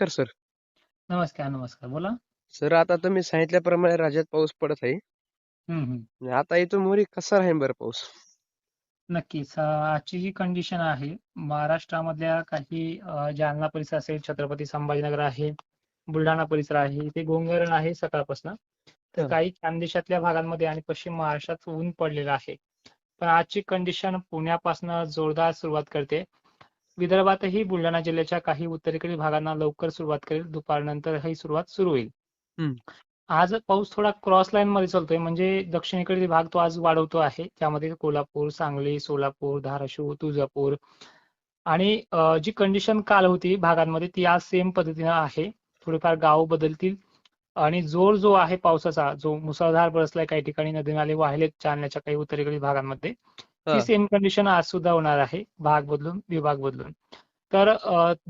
नमस्कार सर. नमस्कार नमस्कार. बोला. सर आता तुम्ही सांगितल्याप्रमाणे राज्यात पाऊस पडत आहे. हम्म आता इथून मोरी कसा राहील बरं पाऊस? नक्कीच. अं, आजची जी कंडिशन आहे महाराष्ट्रामधल्या काही अं, जालना परिसर असेल छत्रपती संभाजीनगर आहे बुलढाणा परिसर आहे इथे गोंगरण आहे सकाळपासून. तर हा. काही खानदेशातल्या भागांमध्ये आणि पश्चिम महाराष्ट्रात ऊन पडलेलं आहे. पण आजची कंडिशन पुण्यापासून जोरदार सुरुवात करते. विदर्भातही बुलढाणा जिल्ह्याच्या काही उत्तरेकडील भागांना लवकर सुरुवात करेल दुपारनंतर ही सुरुवात सुरू होईल हम्म. आज पाऊस थोडा क्रॉस लाईन मध्ये चालतोय म्हणजे दक्षिणेकडील भाग तो आज वाढवतो आहे त्यामध्ये कोल्हापूर सांगली सोलापूर धाराशिव तुळजापूर आणि जी कंडिशन काल होती भागांमध्ये ती आज सेम पद्धतीनं आहे थोडीफार गाव बदलतील आणि जोर जो आहे पावसाचा जो मुसळधार बरसलाय काही ठिकाणी नदी नाले वाहिलेत जालन्याच्या काही उत्तरेकडील भागांमध्ये. ती सेम कंडिशन आज सुद्धा होणार आहे भाग बदलून विभाग बदलून. तर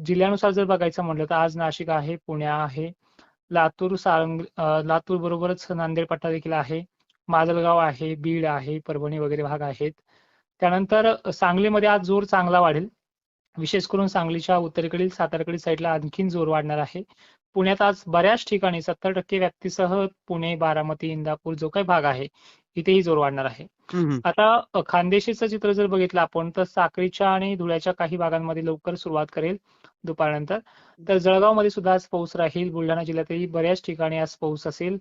जिल्ह्यानुसार जर बघायचं म्हटलं तर आज नाशिक आहे पुणे आहे लातूर सारंग लातूर बरोबरच नांदेड पट्टा देखील आहे माजलगाव आहे बीड आहे परभणी वगैरे भाग आहेत. त्यानंतर सांगलीमध्ये आज जोर चांगला वाढेल. विशेष करून सांगलीच्या उत्तरेकडील सातारकडील साईडला आणखीन जोर वाढणार आहे. पुण्यात आज बऱ्याच ठिकाणी सत्तर टक्के व्याप्तीसह पुणे बारामती इंदापूर जो काही भाग आहे इथेही जोर वाढणार आहे. आता खानदेशीचं चित्र जर बघितलं आपण तर साक्रीच्या आणि धुळ्याच्या काही भागांमध्ये लवकर सुरुवात करेल दुपारनंतर. तर जळगावमध्ये सुद्धा आज पाऊस राहील बुलढाणा जिल्ह्यातही बऱ्याच ठिकाणी आज पाऊस असेल.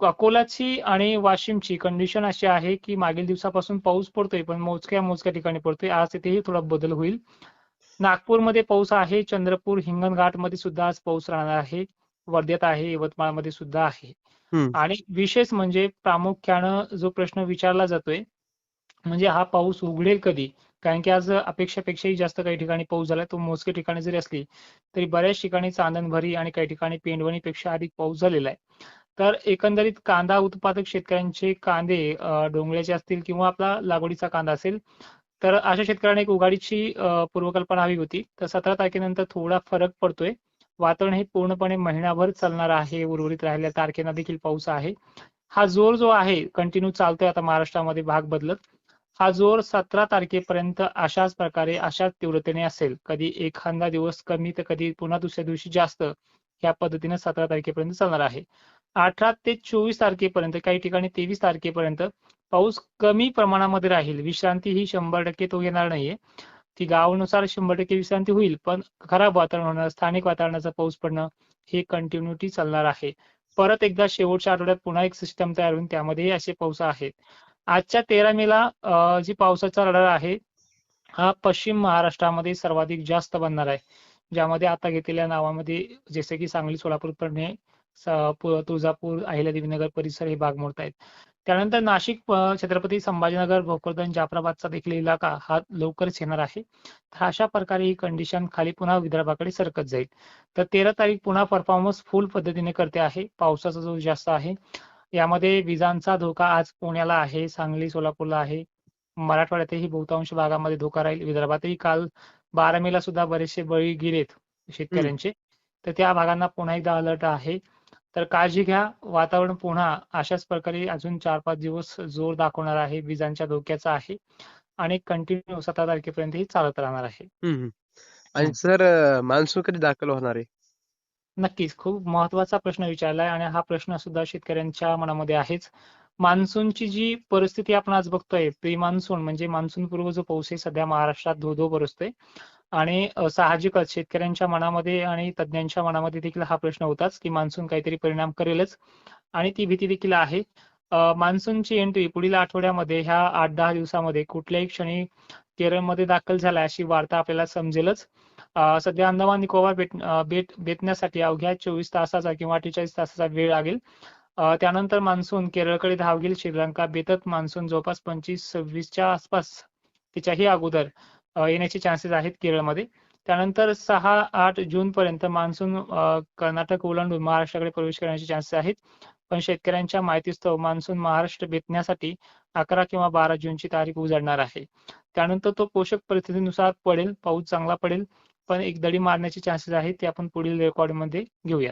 अकोलाची आणि वाशिमची कंडिशन अशी आहे की मागील दिवसापासून पाऊस पडतोय पण मोजक्या मोजक्या ठिकाणी पडतोय. आज तिथेही थोडा बदल होईल. नागपूरमध्ये पाऊस आहे चंद्रपूर हिंगणघाटमध्ये सुद्धा आज पाऊस राहणार आहे वर्ध्यात आहे यवतमाळमध्ये सुद्धा आहे. आणि विशेष म्हणजे प्रामुख्यानं जो प्रश्न विचारला जातोय म्हणजे हा पाऊस उघडेल कधी? कारण की आज अपेक्षापेक्षाही जास्त काही ठिकाणी पाऊस झाला तो मोजके ठिकाणी जरी असली तरी बऱ्याच ठिकाणी चांदणभरी आणि काही ठिकाणी पेंडवणीपेक्षा अधिक पाऊस झालेला आहे. तर एकंदरीत कांदा उत्पादक शेतकऱ्यांचे कांदे डोंगळ्याचे असतील किंवा आपला लागवडीचा कांदा असेल तर अशा शेतकऱ्यांना एक उघाडीची पूर्वकल्पना हवी होती. तर सतरा तारखेनंतर थोडा फरक पडतोय. वातावरण हे पूर्णपणे महिनाभर चालणार आहे उर्वरित राहिलेल्या तारखेला देखील पाऊस आहे. हा जोर जो आहे कंटिन्यू चालतोय आता महाराष्ट्रामध्ये भाग बदलत. हा जोर सतरा तारखेपर्यंत अशाच प्रकारे अशाच तीव्रतेने असेल. कधी एखादा दिवस कमी तर कधी पुन्हा दुसऱ्या दिवशी जास्त या पद्धतीने सतरा तारखेपर्यंत चालणार आहे. अठरा ते चोवीस तारखेपर्यंत काही ठिकाणी तेवीस तारखेपर्यंत पाऊस कमी प्रमाणामध्ये राहील. विश्रांती ही शंभर टक्के तो येणार नाहीये. ती गावानुसार शंभर टक्के विश्रांती होईल पण खराब वातावरण होणं स्थानिक वातावरणाचा पाऊस पडणं हे कंटिन्युटी चालणार आहे. परत एकदा शेवटच्या आठवड्यात पुन्हा एक सिस्टम तयार होईल त्यामध्येही असे पाऊस आहेत. आजच्या तेरा मेला अं, जी पावसाचा रडार आहे हा पश्चिम महाराष्ट्रामध्ये सर्वाधिक जास्त बनणार आहे. ज्यामध्ये आता घेतलेल्या नावामध्ये जसे की सांगली सोलापूर परणे तुळजापूर अहिल्यादेवीनगर परिसर हे भाग मोडत आहेत त्यानंतर नाशिक छत्रपती संभाजीनगर भोकरदन जाफराबादचा देखील इलाका हा लवकरच येणार आहे. तर अशा प्रकारे ही कंडिशन खाली पुन्हा विदर्भाकडे सरकत जाईल. तर तेरा तारीख पुन्हा परफॉर्मन्स फुल पद्धतीने करते आहे. पावसाचा जो जास्त आहे. यामध्ये विजांचा धोका आज पुण्याला आहे सांगली सोलापूरला आहे. मराठवाड्यातही बहुतांश भागामध्ये धोका राहील. विदर्भातही काल बारा मेला सुद्धा बरेचसे बळी गेलेत शेतकऱ्यांचे. तर त्या भागांना पुन्हा एकदा अलर्ट आहे. तर काळजी घ्या. वातावरण पुन्हा अशाच प्रकारे अजून चार पाच दिवस जोर दाखवणार आहे. विजांच्या धोक्याचा आहे. आणि कंटिन्यू सतरा तारखेपर्यंत ही चालत राहणार आहे. आणि हम्म. सर मान्सून कधी दाखल होणार आहे? नक्कीच. खूप महत्त्वाचा प्रश्न विचारलाय आणि हा प्रश्न सुद्धा शेतकऱ्यांच्या मनामध्ये आहेच. मान्सूनची जी परिस्थिती आपण आज बघतोय प्री मान्सून म्हणजे मान्सून पूर्व जो पाऊस आहे सध्या महाराष्ट्रात धो धो बरसतोय. आणि साहजिकच शेतकऱ्यांच्या मनामध्ये आणि तज्ज्ञांच्या मनामध्ये देखील हा प्रश्न होताच की मान्सून काहीतरी परिणाम करेलच. आणि ती भीती देखील आहे. मान्सूनची एंट्री पुढील आठवड्यामध्ये ह्या आठ दहा दिवसामध्ये कुठल्याही क्षणी केरळमध्ये दाखल झाला अशी वार्ता आपल्याला समजेलच. सध्या अंदमान निकोबार बेट बेट बेतण्यासाठी अवघ्या चोवीस तासाचा किंवा अठ्ठेचाळीस तासाचा वेळ लागेल. त्यानंतर मान्सून केरळकडे धावगेल श्रीलंका बेतत मान्सून जवळपास पंचवीस सव्वीसच्या आसपास तिच्याही अगोदर. येण्याचे चान्सेस आहेत केरळमध्ये. त्यानंतर सहा आठ जून पर्यंत मान्सून कर्नाटक ओलांडून महाराष्ट्राकडे प्रवेश करण्याचे चान्सेस आहेत. पण शेतकऱ्यांच्या माहितीस्तव मान्सून महाराष्ट्र बेतण्यासाठी अकरा किंवा बारा जूनची तारीख उजाडणार आहे. त्यानंतर तो पोषक परिस्थितीनुसार पडेल पाऊस चांगला पडेल पण एक दडी मारण्याचे चान्सेस आहेत ते आपण पुढील रेकॉर्डमध्ये घेऊयात.